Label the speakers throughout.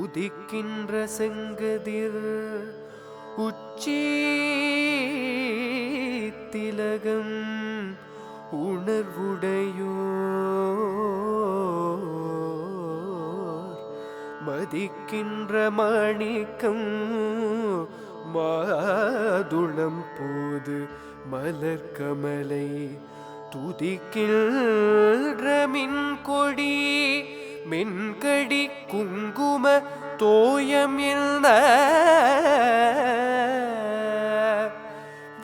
Speaker 1: உதிக்கின்ற செங்கதிர் உச்சி திலகம் உணர்வுடையோர் மதிக்கின்ற மாணிக்கம் மாதுளம் போது மலர்கமலை துதிக்கில் ரமின் கொடி மென்கடி குங்கும தோயம் என்ன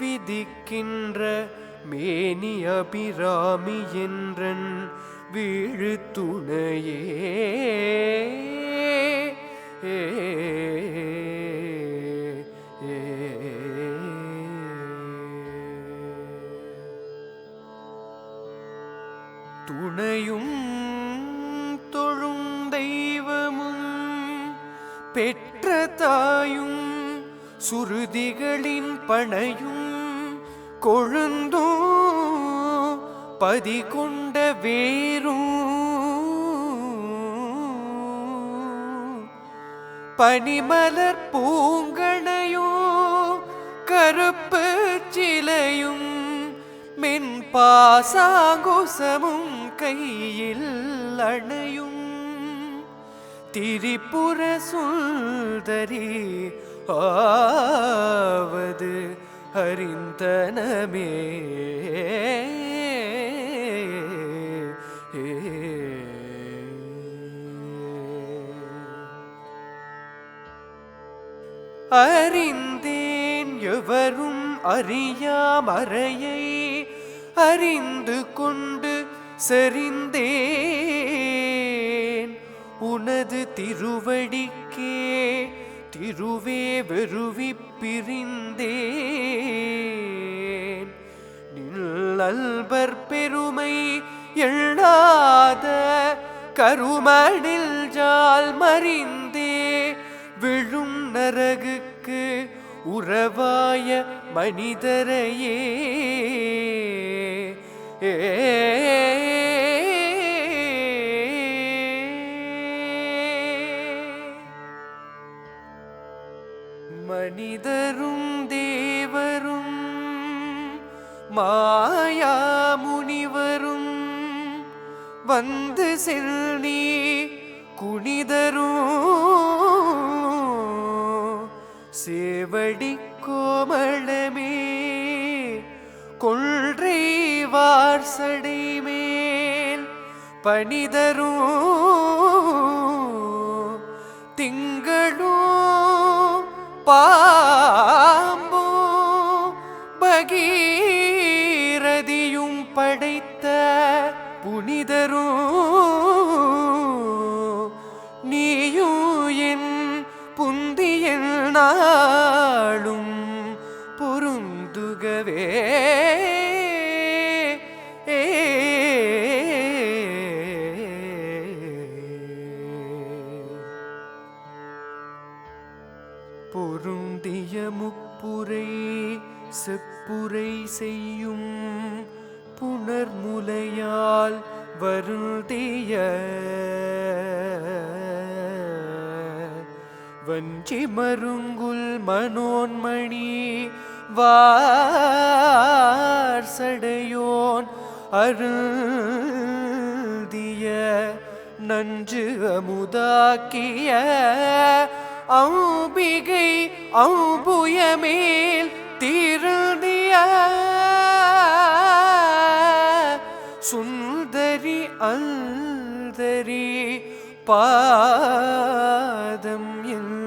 Speaker 1: விதிக்கின்ற மேனி அபிராமி என்றன் வீழு துணையே துணையும் பெற்ற தாயும் சுருதிகளின் பணையும் கொழுந்தோ பதிகொண்ட வேரும் பனிமலர் பூங்கணையோ கருப்பு சிலையும் மென் பாசாங்குசமும் கையில் அணையும் திரிபுர சுந்தரி ஆவது அறிந்தனமே அறிந்தேன் எவரும் அறியாமறையை அறிந்து கொண்டு செறிந்தே உனது திருவடிக்கே திருவே வெறுவி பிரிந்தேன் நில்லல்பர் பெருமை எழாத கருமடில் ஜால் மறிந்தே விழும் நரகுக்கு உறவாய மனிதரையே ஏ மனிதரும் தேவரும் மாயா முனிவரும் வந்து செல்நீ குனிதரும் சேவடி கோமளமே கொள்றை வார்சடை மேல் பணிதரும் பாம்போ பகீரதியும் படைத்த புனிதரும் நீயும் என் புந்தியல் நாளும் பொருந்துகவே பொருந்திய முப்புரை செப்புரை செய்யும் புனர்முலையால் வருந்திய வஞ்சி மருங்குல் மனோன்மணி வார்சடையோன் அருந்திய நஞ்சு அமுதாக்கிய அம்பிகை அம்புயமேல் திருநிய சுந்தரி அந்தரி பாதம் என்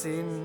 Speaker 1: சின்